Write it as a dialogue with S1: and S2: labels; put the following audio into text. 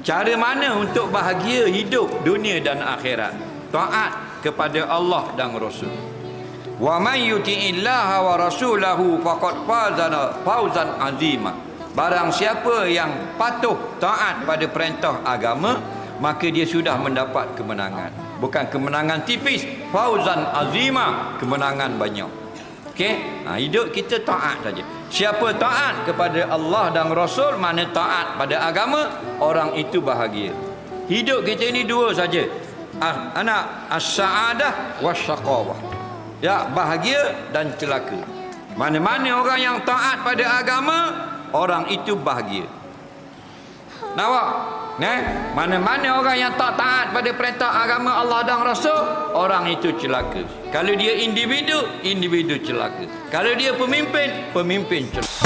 S1: Cara mana untuk bahagia hidup dunia dan akhirat? Taat kepada Allah dan Rasul. Wa man yuti'illaha wa rasulahu faqad fawzan azima. Barang siapa yang patuh taat pada perintah agama, maka dia sudah mendapat kemenangan. Bukan kemenangan tipis, fauzan azima, kemenangan banyak. Okey? Ha, hidup kita taat saja. Siapa taat kepada Allah dan Rasul, mana taat pada agama, orang itu bahagia. Hidup kita ini dua saja. Ah, anak as-sa'adah wasyaqawah. Ya, bahagia dan celaka. Mana-mana orang yang taat pada agama, orang itu bahagia. Nampak? Nah, mana-mana orang yang tak taat pada perintah agama Allah dan Rasul, orang itu celaka. Kalau dia individu, individu celaka. Kalau dia pemimpin, pemimpin celaka.